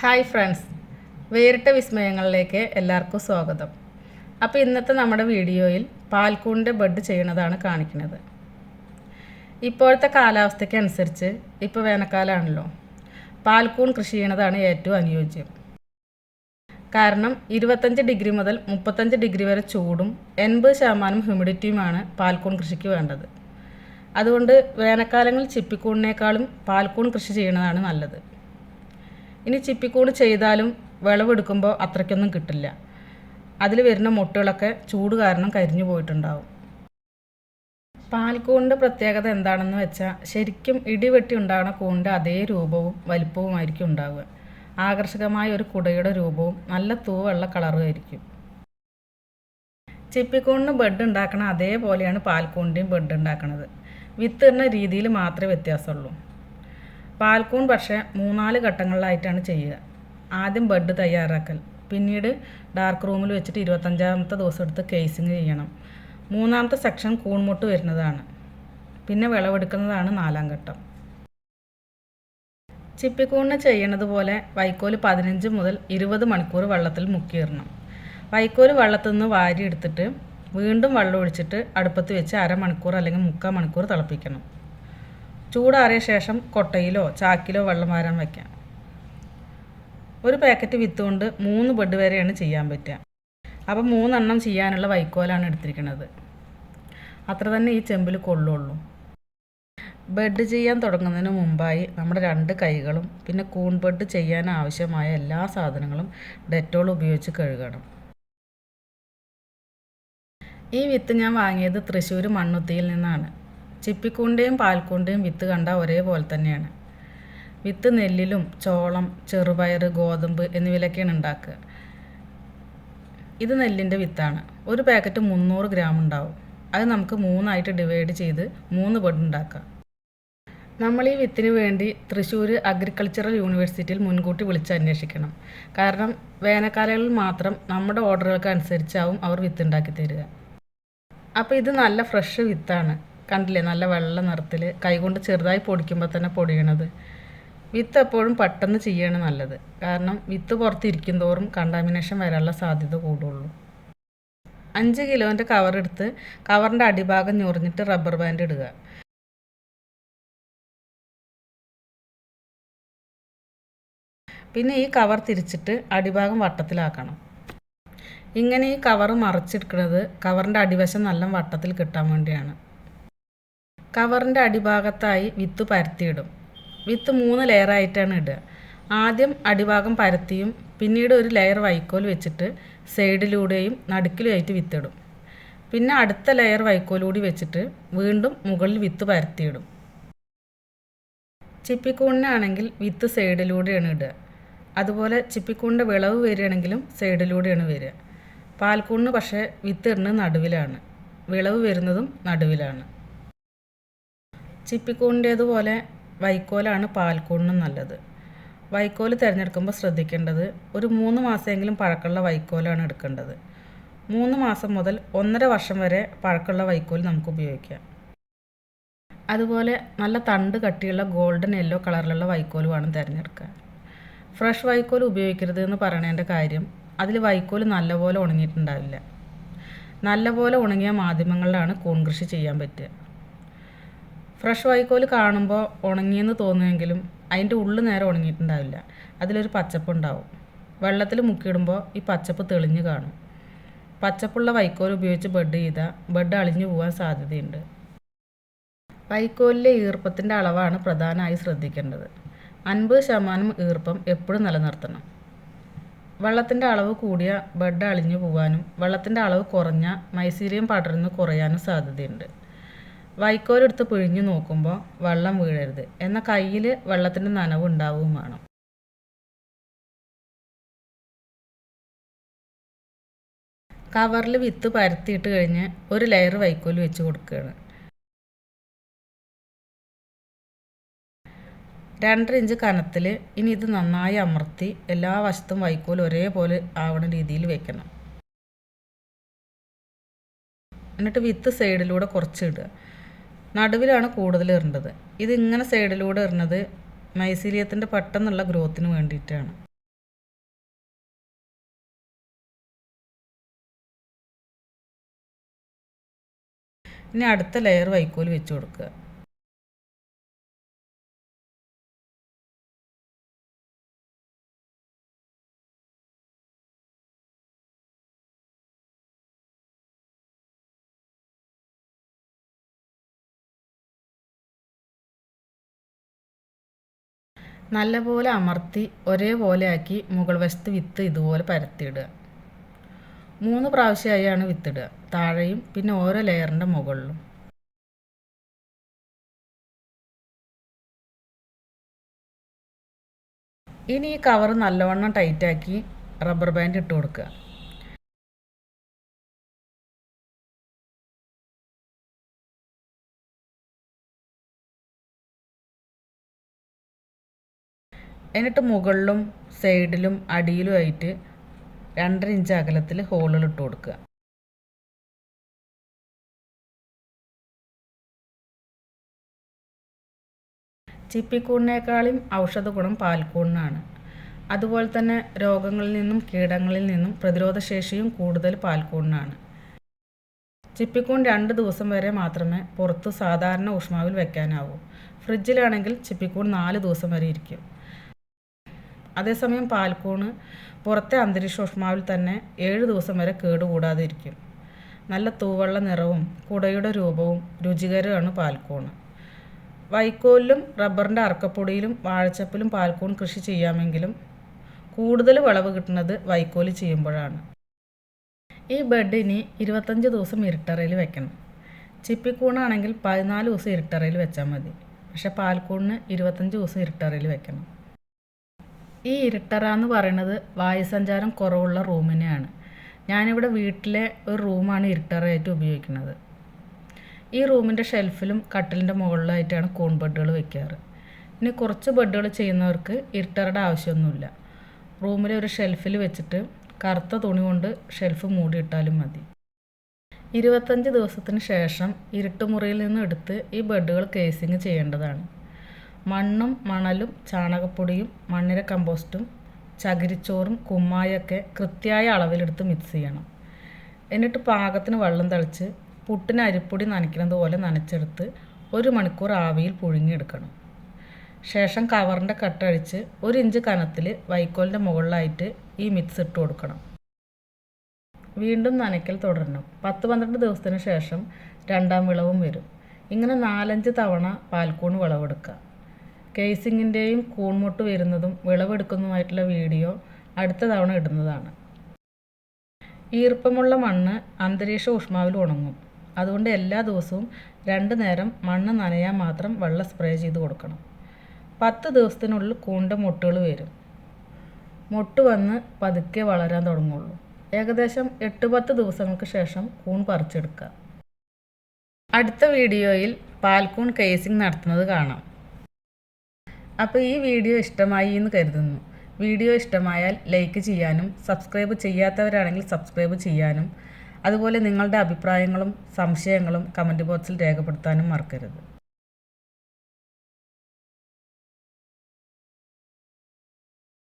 Hi friends. വേറിട്ട വിസ്മയങ്ങളിലേക്ക് എല്ലാവർക്കും സ്വാഗതം. അപ്പോൾ ഇന്നത്തെ നമ്മുടെ വീഡിയോയിൽ പാൽക്കൂണിന്റെ ബെഡ് ചെയ്യണതാണ് കാണിക്കുന്നത്. ഇപ്പോഴത്തെ കാലാവസ്ഥയ്ക്ക് അനുസരിച്ച് ഇപ്പോൾ വേനൽക്കാലമാണല്ലോ പാൽക്കൂൺ കൃഷി ചെയ്യണതാണ് ഏറ്റവും അനുയോജ്യം. കാരണം ഇരുപത്തഞ്ച് ഡിഗ്രി മുതൽ മുപ്പത്തഞ്ച് ഡിഗ്രി വരെ ചൂടും എൺപത് ശതമാനം ഹ്യൂമിഡിറ്റിയുമാണ് പാൽക്കൂൺ കൃഷിക്ക് വേണ്ടത്. അതുകൊണ്ട് വേനൽക്കാലങ്ങളിൽ ചിപ്പിക്കൂണിനേക്കാളും പാൽക്കൂൺ കൃഷി ചെയ്യുന്നതാണ് നല്ലത്. ഇനി ചിപ്പിക്കൂട് ചെയ്താലും വിളവെടുക്കുമ്പോൾ അത്രയ്ക്കൊന്നും കിട്ടില്ല. അതിൽ വരുന്ന മുട്ടകളൊക്കെ ചൂട് കാരണം കരിഞ്ഞു പോയിട്ടുണ്ടാവും. പാൽക്കൂണിന്റെ പ്രത്യേകത എന്താണെന്ന് വെച്ചാൽ ശരിക്കും ഇടിവെട്ടി ഉണ്ടാകുന്ന കൂണിന്റെ അതേ രൂപവും വലിപ്പവുമായിരിക്കും ഉണ്ടാവുക. ആകർഷകമായ ഒരു കുടയുടെ രൂപവും നല്ല തൂവെള്ള കളറും ആയിരിക്കും. ചിപ്പിക്കൂണിന് ബെഡ് ഉണ്ടാക്കണ അതേപോലെയാണ് പാൽക്കൂണിന്റെയും ബെഡ് ഉണ്ടാക്കുന്നത് വിത്തിടുന്ന രീതിയിൽ മാത്രമേ വ്യത്യാസമുള്ളൂ. പാൽക്കൂൺ പക്ഷേ മൂന്നാൽ ഘട്ടങ്ങളിലായിട്ടാണ് ചെയ്യുക. ആദ്യം ബെഡ് തയ്യാറാക്കൽ പിന്നീട് ഡാർക്ക് റൂമിൽ വെച്ചിട്ട് ഇരുപത്തഞ്ചാമത്തെ ദിവസം എടുത്ത് കേസിങ് ചെയ്യണം. മൂന്നാമത്തെ സെക്ഷൻ കൂൺമുട്ട് വരുന്നതാണ്. പിന്നെ വിളവെടുക്കുന്നതാണ് നാലാം ഘട്ടം. ചിപ്പിക്കൂണിന് ചെയ്യണത് പോലെ വൈക്കോൽ പതിനഞ്ച് മുതൽ ഇരുപത് മണിക്കൂർ വെള്ളത്തിൽ മുക്കിയിടണം. വൈക്കോൽ വെള്ളത്തിൽ നിന്ന് വാരിയെടുത്തിട്ട് വീണ്ടും വെള്ളം ഒഴിച്ചിട്ട് അടുപ്പത്ത് വെച്ച് അരമണിക്കൂർ അല്ലെങ്കിൽ മുക്കാൽ മണിക്കൂർ തിളപ്പിക്കണം. ചൂടാറിയ ശേഷം കൊട്ടയിലോ ചാക്കിലോ വെള്ളം വാരാൻ വയ്ക്കാം. ഒരു പാക്കറ്റ് വിത്ത് കൊണ്ട് മൂന്ന് ബെഡ് വരെയാണ് ചെയ്യാൻ പറ്റുക. അപ്പം മൂന്നെണ്ണം ചെയ്യാനുള്ള വൈക്കോലാണ് എടുത്തിരിക്കുന്നത്. അത്ര തന്നെ ഈ ചെമ്പിൽ കൊള്ളുള്ളൂ. ബെഡ് ചെയ്യാൻ തുടങ്ങുന്നതിന് മുമ്പായി നമ്മുടെ രണ്ട് കൈകളും പിന്നെ കൂൺ ബെഡ് ചെയ്യാൻ ആവശ്യമായ എല്ലാ സാധനങ്ങളും ഡെറ്റോൾ ഉപയോഗിച്ച് കഴുകണം. ഈ വിത്ത് ഞാൻ വാങ്ങിയത് തൃശ്ശൂർ മണ്ണുത്തിയിൽ നിന്നാണ്. ചിപ്പിക്കൂന്റെയും പാൽക്കൂണ്ടയും വിത്ത് കണ്ട ഒരേപോലെ തന്നെയാണ്. വിത്ത് നെല്ലിലും ചോളം ചെറുപയർ ഗോതമ്പ് എന്നിവയിലൊക്കെയാണ് ഉണ്ടാക്കുക. ഇത് നെല്ലിന്റെ വിത്താണ്. ഒരു പാക്കറ്റ് മുന്നൂറ് ഗ്രാം ഉണ്ടാവും. അത് നമുക്ക് മൂന്നായിട്ട് ഡിവൈഡ് ചെയ്ത് മൂന്ന് ബെഡ് ഉണ്ടാക്കാം. നമ്മൾ ഈ വിത്തിന് വേണ്ടി തൃശ്ശൂർ അഗ്രികൾച്ചറൽ യൂണിവേഴ്സിറ്റിയിൽ മുൻകൂട്ടി വിളിച്ച് അന്വേഷിക്കണം. കാരണം വേനൽക്കാലങ്ങളിൽ മാത്രം നമ്മുടെ ഓർഡറുകൾക്ക് അനുസരിച്ചാവും അവർ വിത്ത് ഉണ്ടാക്കി തരിക. അപ്പോൾ ഇത് നല്ല ഫ്രഷ് വിത്താണ്. കണ്ടില്ലേ നല്ല വെള്ള നിറത്തിൽ കൈകൊണ്ട് ചെറുതായി പൊടിക്കുമ്പോൾ തന്നെ പൊടിയണത്. വിത്ത് എപ്പോഴും പെട്ടെന്ന് ചെയ്യാണ് നല്ലത്. കാരണം വിത്ത് പുറത്തിരിക്കും തോറും കണ്ടാമിനേഷൻ വരാനുള്ള സാധ്യത കൂടുള്ളൂ. അഞ്ച് കിലോന്റെ കവർ എടുത്ത് കവറിന്റെ അടിഭാഗം ഞൊറിഞ്ഞിട്ട് റബ്ബർ ബാൻഡ് ഇടുക. പിന്നെ ഈ കവർ തിരിച്ചിട്ട് അടിഭാഗം വട്ടത്തിലാക്കണം. ഇങ്ങനെ ഈ കവർ മറച്ചെടുക്കുന്നത് കവറിന്റെ അടിവശം നല്ല വട്ടത്തിൽ കിട്ടാൻ വേണ്ടിയാണ്. കവറിന്റെ അടിഭാഗത്തായി വിത്ത് പരത്തിയിടും. വിത്ത് മൂന്ന് ലെയറായിട്ടാണ് ഇടുക. ആദ്യം അടിഭാഗം പരത്തിയും പിന്നീട് ഒരു ലെയർ വൈക്കോൽ വെച്ചിട്ട് സൈഡിലൂടെയും നടുക്കിലുമായിട്ട് വിത്തിടും. പിന്നെ അടുത്ത ലെയർ വൈക്കോലൂടി വെച്ചിട്ട് വീണ്ടും മുകളിൽ വിത്ത് പരത്തിയിടും. ചിപ്പിക്കൂണിനാണെങ്കിൽ വിത്ത് സൈഡിലൂടെയാണ് ഇടുക. അതുപോലെ ചിപ്പിക്കൂണിന്റെ വിളവ് വരികയാണെങ്കിലും സൈഡിലൂടെയാണ് വരിക. പാൽക്കൂണിന് പക്ഷേ വിത്ത് ഇടുന്നത് നടുവിലാണ്. വിളവ് വരുന്നതും നടുവിലാണ്. ചിപ്പിക്കൂണിന്റേതുപോലെ വൈക്കോലാണ് പാൽക്കൂണിനും നല്ലത്. വൈക്കോൽ തിരഞ്ഞെടുക്കുമ്പോൾ ശ്രദ്ധിക്കേണ്ടത് ഒരു മൂന്ന് മാസമെങ്കിലും പഴക്കമുള്ള വൈക്കോലാണ് എടുക്കേണ്ടത്. മൂന്ന് മാസം മുതൽ ഒന്നര വർഷം വരെ പഴക്കമുള്ള വൈക്കോൽ നമുക്ക് ഉപയോഗിക്കാം. അതുപോലെ നല്ല തണ്ട് കട്ടിയുള്ള ഗോൾഡൻ യെല്ലോ കളറിലുള്ള വൈക്കോൽ വേണം തിരഞ്ഞെടുക്കാൻ. ഫ്രഷ് വൈക്കോൽ ഉപയോഗിക്കരുത് എന്ന് പറയണതിന്റെ കാര്യം അതിൽ വൈക്കോൽ നല്ലപോലെ ഉണങ്ങിയിട്ടുണ്ടാവില്ല. നല്ലപോലെ ഉണങ്ങിയ മാധ്യമങ്ങളിലാണ് കൂൺ കൃഷി ചെയ്യാൻ പറ്റുക. ഫ്രഷ് വൈക്കോൽ കാണുമ്പോൾ ഉണങ്ങിയെന്ന് തോന്നുമെങ്കിലും അതിന്റെ ഉള്ളിൽ നേരെ ഉണങ്ങിയിട്ടുണ്ടാവില്ല. അതിലൊരു പച്ചപ്പ് ഉണ്ടാവും. വെള്ളത്തിൽ മുക്കിയിടുമ്പോൾ ഈ പച്ചപ്പ് തെളിഞ്ഞു കാണും. പച്ചപ്പുള്ള വൈക്കോൽ ഉപയോഗിച്ച് ബെഡ് ചെയ്താൽ ബെഡ് അളിഞ്ഞു പോകാൻ സാധ്യതയുണ്ട്. വൈക്കോലിലെ ഈർപ്പത്തിന്റെ അളവാണ് പ്രധാനമായി ശ്രദ്ധിക്കേണ്ടത്. അൻപത് ശതമാനം ഈർപ്പം എപ്പോഴും നിലനിർത്തണം. വെള്ളത്തിന്റെ അളവ് കൂടിയ ബെഡ് അളിഞ്ഞു പോകാനും വെള്ളത്തിന്റെ അളവ് കുറഞ്ഞ മൈസീരിയം പടർന്ന് കുറയാനും സാധ്യതയുണ്ട്. വൈക്കോലെടുത്ത് പിഴിഞ്ഞു നോക്കുമ്പോൾ വെള്ളം വീഴരുത്. എന്നാൽ കയ്യിൽ വെള്ളത്തിന്റെ നനവ് ഉണ്ടാവുകയും വേണം. കവറിൽ വിത്ത് പരത്തിയിട്ട് കഴിഞ്ഞ് ഒരു ലെയർ വൈക്കോൽ വെച്ച് കൊടുക്കുകയാണ്. രണ്ടര ഇഞ്ച് കനത്തിൽ ഇനി ഇത് നന്നായി അമർത്തി എല്ലാ വശത്തും വൈക്കോൽ ഒരേപോലെ ആവണ രീതിയിൽ വെക്കണം. എന്നിട്ട് വിത്ത് സൈഡിലൂടെ കുറച്ച് ഇടുക. നടുവിലാണ് കൂടുതൽ ഇറണ്ടത്. ഇതിങ്ങനെ സൈഡിലൂടെ ഇറണത് മൈസീലിയത്തിന്റെ പെട്ടെന്നുള്ള ഗ്രോത്തിന് വേണ്ടിയിട്ടാണ്. ഇനി അടുത്ത ലെയർ വൈക്കോൽ വെച്ച് കൊടുക്കുക. നല്ലപോലെ അമർത്തി ഒരേപോലെ ആക്കി മുകൾ വശത്ത് വിത്ത് ഇതുപോലെ പരത്തിയിടുക. മൂന്ന് പ്രാവശ്യമായാണ് വിത്തിടുക. താഴെയും പിന്നെ ഓരോ ലെയറിന്റെ മുകളിലും. ഇനി ഈ കവർ നല്ലവണ്ണം ടൈറ്റാക്കി റബ്ബർ ബാൻഡ് ഇട്ട് കൊടുക്കുക. എന്നിട്ട് മുകളിലും സൈഡിലും അടിയിലുമായിട്ട് രണ്ടര ഇഞ്ച് അകലത്തിൽ ഹോളുകൾ ഇട്ട് കൊടുക്കുക. ചിപ്പിക്കൂടിനേക്കാളും ഔഷധ ഗുണം പാൽക്കൂടിനാണ്. അതുപോലെ തന്നെ രോഗങ്ങളിൽ നിന്നും കീടങ്ങളിൽ നിന്നും പ്രതിരോധശേഷിയും കൂടുതൽ പാൽക്കൂടിനാണ്. ചിപ്പിക്കൂൺ രണ്ട് ദിവസം വരെ മാത്രമേ പുറത്ത് സാധാരണ ഊഷ്മാവിൽ വെക്കാനാവൂ. ഫ്രിഡ്ജിലാണെങ്കിൽ ചിപ്പിക്കൂൺ നാല് ദിവസം വരെ ഇരിക്കും. അതേസമയം പാൽക്കൂണ് പുറത്തെ അന്തരീക്ഷ ഊഷ്മാവിൽ തന്നെ ഏഴ് ദിവസം വരെ കേടുകൂടാതെ ഇരിക്കും നല്ല തൂവള്ള നിറവും കുടയുടെ രൂപവും രുചികരമാണ് പാൽക്കൂണ്. വൈക്കോലിലും റബ്ബറിന്റെ അറക്കപ്പൊടിയിലും വാഴച്ചപ്പിലും പാൽക്കൂൺ കൃഷി ചെയ്യാമെങ്കിലും കൂടുതൽ വിളവ് കിട്ടുന്നത് വൈക്കോൽ ചെയ്യുമ്പോഴാണ്. ഈ ബെഡ് ഇനി ഇരുപത്തഞ്ച് ദിവസം ഇരുട്ടറയിൽ വെക്കണം. ചിപ്പിക്കൂണാണെങ്കിൽ പതിനാല് ദിവസം ഇരുട്ടറയിൽ വെച്ചാൽ മതി. പക്ഷേ പാൽക്കൂണിന് ഇരുപത്തഞ്ച് ദിവസം ഇരുട്ടറയിൽ വെക്കണം. ഈ ഇരട്ടറ എന്ന് പറയുന്നത് വായുസഞ്ചാരം കുറവുള്ള റൂമിനെയാണ്. ഞാനിവിടെ വീട്ടിലെ ഒരു റൂമാണ് ഇരട്ടറയായിട്ട് ഉപയോഗിക്കുന്നത് ഈ റൂമിന്റെ ഷെൽഫിലും കട്ടിലിന്റെ മുകളിലായിട്ടാണ് കൂൺ ബെഡുകൾ വെക്കാറ്. ഇനി കുറച്ച് ബെഡുകൾ ചെയ്യുന്നവർക്ക് ഇരട്ടറയുടെ ആവശ്യമൊന്നുമില്ല. റൂമിലെ ഒരു ഷെൽഫിൽ വെച്ചിട്ട് കറുത്ത തുണി കൊണ്ട് ഷെൽഫ് മൂടിയിട്ടാലും മതി. ഇരുപത്തഞ്ച് ദിവസത്തിന് ശേഷം ഇരുട്ടുമുറിയിൽ നിന്ന് എടുത്ത് ഈ ബെഡുകൾ കേസിങ് ചെയ്യേണ്ടതാണ്. മണ്ണും മണലും ചാണകപ്പൊടിയും മണ്ണിര കമ്പോസ്റ്റും ചകിരിച്ചോറും കുമ്മായൊക്കെ കൃത്യമായ അളവിലെടുത്ത് മിക്സ് ചെയ്യണം. എന്നിട്ട് പാകത്തിന് വെള്ളം തളിച്ച് പുട്ടിന് അരിപ്പൊടി നനയ്ക്കുന്നത് പോലെ നനച്ചെടുത്ത് ഒരു മണിക്കൂർ ആവിയിൽ പുഴുങ്ങിയെടുക്കണം. ശേഷം കവറിന്റെ കട്ടഴിച്ച് ഒരു ഇഞ്ച് കനത്തിൽ വൈക്കോലിന്റെ മുകളിലായിട്ട് ഈ മിക്സ് ഇട്ട് കൊടുക്കണം. വീണ്ടും നനയ്ക്കൽ തുടരണം. പത്ത് പന്ത്രണ്ട് ദിവസത്തിന് ശേഷം രണ്ടാം വിളവും വരും. ഇങ്ങനെ നാലഞ്ച് തവണ പാൽക്കൂൺ വിളവെടുക്കുക. കേസിങ്ങിന്റെയും കൂൺമുട്ട് വരുന്നതും വിളവെടുക്കുന്നതുമായിട്ടുള്ള വീഡിയോ അടുത്ത തവണ ഇടുന്നതാണ്. ഈർപ്പമുള്ള മണ്ണ് അന്തരീക്ഷ ഊഷ്മാവിൽ ഉണങ്ങും. അതുകൊണ്ട് എല്ലാ ദിവസവും രണ്ട് നേരം മണ്ണ് നനയാൻ മാത്രം വെള്ളം സ്പ്രേ ചെയ്ത് കൊടുക്കണം. പത്ത് ദിവസത്തിനുള്ളിൽ കൂണ്ട മുട്ടുകൾ വരും. മുട്ട് വന്ന് പതുക്കെ വളരാൻ തുടങ്ങുള്ളൂ. ഏകദേശം എട്ട് പത്ത് ദിവസങ്ങൾക്ക് ശേഷം കൂൺ പറിച്ചെടുക്കുക. അടുത്ത വീഡിയോയിൽ പാൽക്കൂൺ കേസിംഗ് നടത്തുന്നത് കാണാം. അപ്പോൾ ഈ വീഡിയോ ഇഷ്ടമായി എന്ന് കരുതുന്നു. വീഡിയോ ഇഷ്ടമായാൽ ലൈക്ക് ചെയ്യാനും സബ്സ്ക്രൈബ് ചെയ്യാത്തവരാണെങ്കിൽ സബ്സ്ക്രൈബ് ചെയ്യാനും അതുപോലെ നിങ്ങളുടെ അഭിപ്രായങ്ങളും സംശയങ്ങളും കമന്റ് ബോക്സിൽ രേഖപ്പെടുത്താനും മറക്കരുത്.